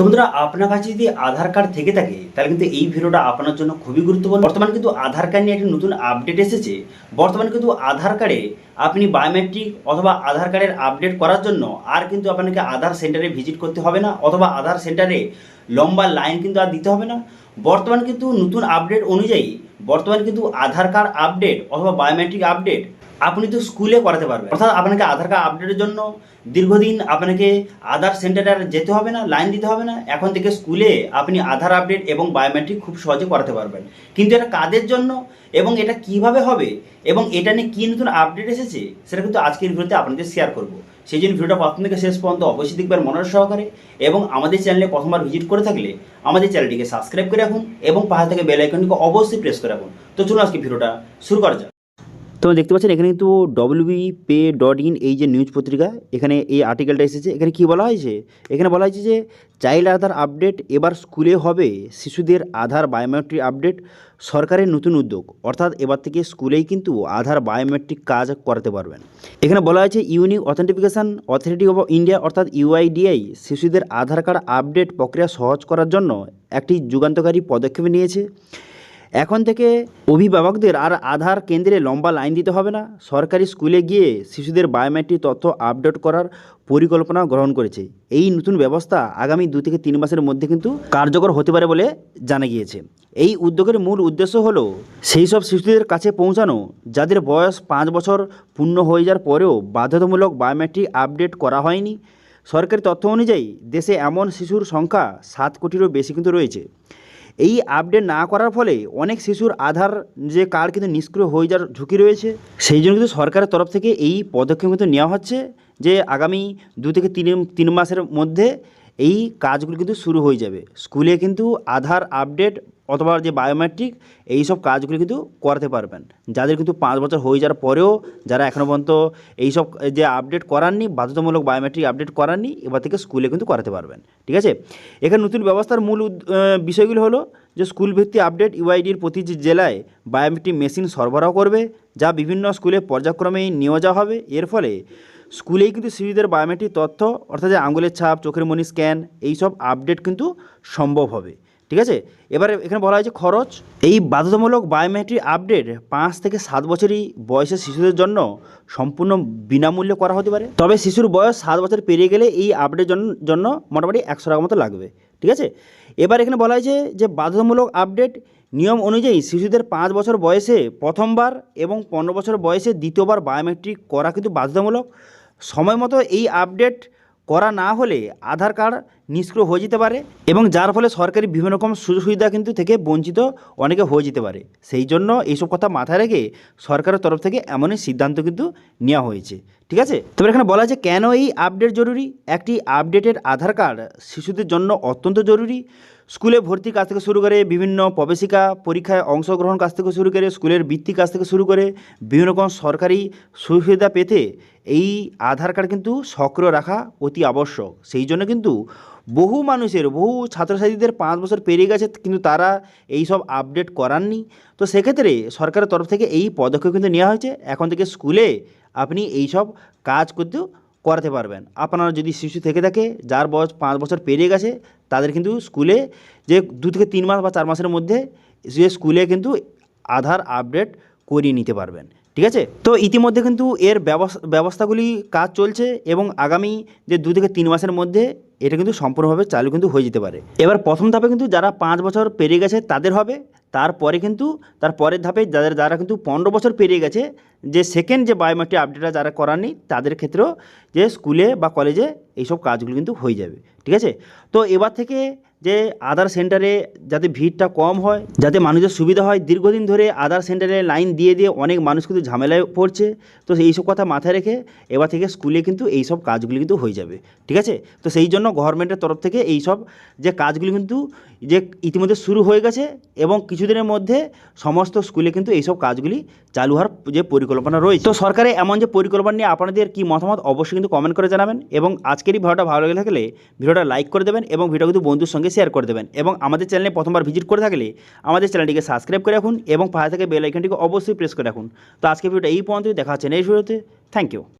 তো বন্ধুরা, আপনার কাছে যদি আধার কার্ড থেকে থাকে, তাহলে কিন্তু এই ভিডিওটা আপনার জন্য খুবই গুরুত্বপূর্ণ। বর্তমানে কিন্তু আধার কার্ড নিয়ে একটি নতুন আপডেট এসেছে। বর্তমানে কিন্তু আধার কার্ডে আপনি বায়োমেট্রিক অথবা আধার কার্ডের আপডেট করার জন্য আর কিন্তু আপনাকে আধার সেন্টারে ভিজিট করতে হবে না, অথবা আধার সেন্টারে লম্বা লাইন কিন্তু আর দিতে হবে না। বর্তমান কিন্তু নতুন আপডেট অনুযায়ী, বর্তমানে কিন্তু আধার কার্ড আপডেট অথবা বায়োমেট্রিক আপডেট আপনি তো স্কুলে করাতে পারবেন। অর্থাৎ আপনাকে আধার কার্ড আপডেটের জন্য দীর্ঘদিন আপনাকে আধার সেন্টারে যেতে হবে না লাইন দিতে হবে না। এখন থেকে স্কুলে আপনি আধার আপডেট এবং বায়োমেট্রিক খুব সহজে করাতে পারবেন। কিন্তু এটা কাদের জন্য এবং এটা কীভাবে হবে এবং এটা নিয়ে কী নতুন আপডেট এসেছে, সেটা কিন্তু আজকের ভিডিওতে আপনাদের শেয়ার করব। সেই জন্য ভিডিওটা প্রথম থেকে শেষ পর্যন্ত অবশ্যই দেখবেন মনের সহকারে এবং আমাদের চ্যানেলে প্রথমবার ভিজিট করে থাকলে আমাদের চ্যানেলটিকে সাবস্ক্রাইব করে রাখুন এবং পাহাড় থেকে বেল আইকনটিকে অবশ্যই প্রেস করে রাখুন। তো চলুন আজকে ভিডিওটা শুরু করা যাক। তো দেখতে পাচ্ছেন, এখানে কিন্তু ডব্লিউবি পে ডট ইন এই যে নিউজ পত্রিকা, এখানে এই আর্টিকেলটা এসেছে। এখানে কি বলা হয়েছে? এখানে বলা হয়েছে যে চাইল্ড আধার আপডেট এবার স্কুলে হবে, শিশুদের আধার বায়োমেট্রিক আপডেট সরকারের নতুন উদ্যোগ। অর্থাৎ এবার থেকে স্কুলেই কিন্তু আধার বায়োমেট্রিক কাজ করাতে পারবেন। এখানে বলা হয়েছে unique authentication authority of India অর্থাৎ ইউআইডিআই শিশুদের আধার কার্ড আপডেট প্রক্রিয়া সহজ করার জন্য একটি যুগান্তকারী পদক্ষেপ নিয়েছে। এখন থেকে অভিভাবকদের আর আধার কেন্দ্রে লম্বা লাইন দিতে হবে না। সরকারি স্কুলে গিয়ে শিশুদের বায়োমেট্রিক তথ্য আপডেট করার পরিকল্পনা গ্রহণ করেছে। এই নতুন ব্যবস্থা আগামী দু থেকে তিন মাসের মধ্যে কিন্তু কার্যকর হতে পারে বলে জানা গিয়েছে। এই উদ্যোগের মূল উদ্দেশ্য হলো সেই সব শিশুদের কাছে পৌঁছানো, যাদের বয়স পাঁচ বছর পূর্ণ হয়ে যাওয়ার পরেও বাধ্যতামূলক বায়োমেট্রিক আপডেট করা হয়নি। সরকারি তথ্য অনুযায়ী দেশে এমন শিশুর সংখ্যা সাত কোটিরও বেশি কিন্তু রয়েছে। এই আপডেট না করার ফলে অনেক শিশুর আধার যে কার্ড কিন্তু নিষ্ক্রিয় হয়ে যাওয়ার ঝুঁকি রয়েছে। সেই জন্য কিন্তু সরকারের তরফ থেকে এই পদক্ষেপ কিন্তু নেওয়া হচ্ছে যে আগামী দু থেকে তিন তিন মাসের মধ্যে এই কাজগুলো কিন্তু শুরু হয়ে যাবে। স্কুলে কিন্তু আধার আপডেট অথবা যে বায়োমেট্রিক এই সব কাজগুলো কিন্তু করাতে পারবেন। যাদের কিন্তু পাঁচ বছর হয়ে যাওয়ার পরেও যারা এখনও পর্যন্ত এই সব যে আপডেট করাননি, বাধ্যতামূলক বায়োমেট্রিক আপডেট করাননি, এবার থেকে স্কুলে কিন্তু করাতে পারবেন। ঠিক আছে? এখানে নতুন ব্যবস্থার মূল বিষয়গুলো হলো যে স্কুল ভিত্তিক আপডেট ইউআইডির প্রতি যে জেলায় বায়োমেট্রিক মেশিন সরবরাহ করবে, যা বিভিন্ন স্কুলে পর্যায়ক্রমে নিয়ে যাওয়া হবে। এর ফলে স্কুলেই কিন্তু শিশুদের বায়োমেট্রিক তথ্য, অর্থাৎ আঙুলের ছাপ, চোখের মনি স্ক্যান এই সব আপডেট কিন্তু সম্ভব হবে। ঠিক আছে? এবারে এখানে বলা হয়েছে খরচ। এই বাধ্যতামূলক বায়োমেট্রিক আপডেট পাঁচ থেকে সাত বছরই বয়সের শিশুদের জন্য সম্পূর্ণ বিনামূল্যে করা হতে পারে। তবে শিশুর বয়স সাত বছর পেরিয়ে গেলে এই আপডেট জন্য মোটামুটি একশো টাকা মতো লাগবে। ঠিক আছে? এবার এখানে বলা হয়েছে যে বাধ্যতামূলক আপডেট নিয়ম অনুযায়ী শিশুদের পাঁচ বছর বয়সে প্রথমবার এবং পনেরো বছর বয়সে দ্বিতীয়বার বায়োমেট্রিক করা কিন্তু বাধ্যতামূলক। সময় মতো এই আপডেট করা না হলে আধার কার্ড নিষ্ক্রিয় হয়ে যেতে পারে এবং যার ফলে সরকারি বিভিন্ন রকম সুযোগ সুবিধা কিন্তু থেকে বঞ্চিত অনেকে হয়ে যেতে পারে। সেই জন্য এইসব কথা মাথায় রেখে সরকারের তরফ থেকে এমনই সিদ্ধান্ত কিন্তু নেওয়া হয়েছে। ঠিক আছে? তবে এখানে বলা আছে, কেন এই আপডেট জরুরি? একটি আপডেটেড আধার কার্ড শিশুদের জন্য অত্যন্ত জরুরি। স্কুলে ভর্তির কাজ থেকে শুরু করে বিভিন্ন প্রবেশিকা পরীক্ষায় অংশগ্রহণ কাজ থেকে শুরু করে স্কুলের বৃত্তি কাজ থেকে শুরু করে বিভিন্ন রকম সরকারি সুবিধা পেতে এই আধার কার্ড কিন্তু সক্রিয় রাখা অতি আবশ্যক। সেই জন্য কিন্তু বহু মানুষের, বহু ছাত্রছাত্রীদের পাঁচ বছর পেরিয়ে গেছে, কিন্তু তারা এই সব আপডেট করাননি। তো সেক্ষেত্রে সরকারের তরফ থেকে এই পদক্ষেপ কিন্তু নেওয়া হয়েছে। এখন থেকে স্কুলে আপনি এই সব কাজ করতেও করাতে পারবেন। আপনারা যদি শিশু থেকে থাকে, যার বয়স পাঁচ বছর পেরিয়ে গেছে, তাদের কিন্তু স্কুলে যে দু থেকে তিন মাস বা চার মাসের মধ্যে যে স্কুলে কিন্তু আধার আপডেট করিয়ে নিতে পারবেন। ঠিক আছে? তো ইতিমধ্যে কিন্তু এর ব্যবস- ব্যবস্থাগুলি কাজ চলছে এবং আগামী যে দু থেকে তিন মাসের মধ্যে এটা কিন্তু সম্পূর্ণভাবে চালু কিন্তু হয়ে যেতে পারে। এবার প্রথম ধাপে কিন্তু যারা পাঁচ বছর পেরিয়ে গেছে তাদের হবে। তারপরে কিন্তু তার পরের ধাপে যাদের, যারা কিন্তু পনেরো বছর পেরিয়ে গেছে, যে সেকেন্ড যে বায়োমেট্রিক আপডেটটা যারা করাননি, তাদের ক্ষেত্রেও যে স্কুলে বা কলেজে এইসব কাজগুলো কিন্তু হয়ে যাবে। ঠিক আছে? তো এবার থেকে যে আধার সেন্টারে যাতে ভিড়টা কম হয়, যাতে মানুষের সুবিধা হয়, দীর্ঘদিন ধরে আধার সেন্টারে লাইন দিয়ে দিয়ে অনেক মানুষ কিন্তু ঝামেলায় পড়ছে। তো এইসব কথা মাথায় রেখে এবার থেকে স্কুলে কিন্তু এই সব কাজগুলি কিন্তু হয়ে যাবে। ঠিক আছে? তো সেই জন্য গভর্নমেন্টের তরফ থেকে এই সব যে কাজগুলি কিন্তু যে ইতিমধ্যে শুরু হয়ে গেছে এবং কিছুদিনের মধ্যে সমস্ত স্কুলে কিন্তু এইসব কাজগুলি চালু হওয়ার যে পরিকল্পনা রয়েছে। তো সরকারের এমন যে পরিকল্পনা নিয়ে আপনাদের কি মতামত অবশ্যই কিন্তু কমেন্ট করে জানাবেন এবং আজকের এই ভিডিওটা ভালো লেগে থাকলে ভিডিওটা লাইক করে দেবেন এবং ভিডিও কিন্তু বন্ধুর সঙ্গে শেয়ার করে দেবেন এবং আমাদের চ্যানেলে প্রথমবার ভিজিট করে থাকলে আমাদের চ্যানেলটিকে সাবস্ক্রাইব করে রাখুন এবং পাশে থেকে বেল আইকনটিকে অবশ্যই প্রেস করে রাখুন। তো আজকে ভিডিওটা এই পর্যন্তই, দেখা হচ্ছে নেক্সট ভিডিওতে থ্যাংক ইউ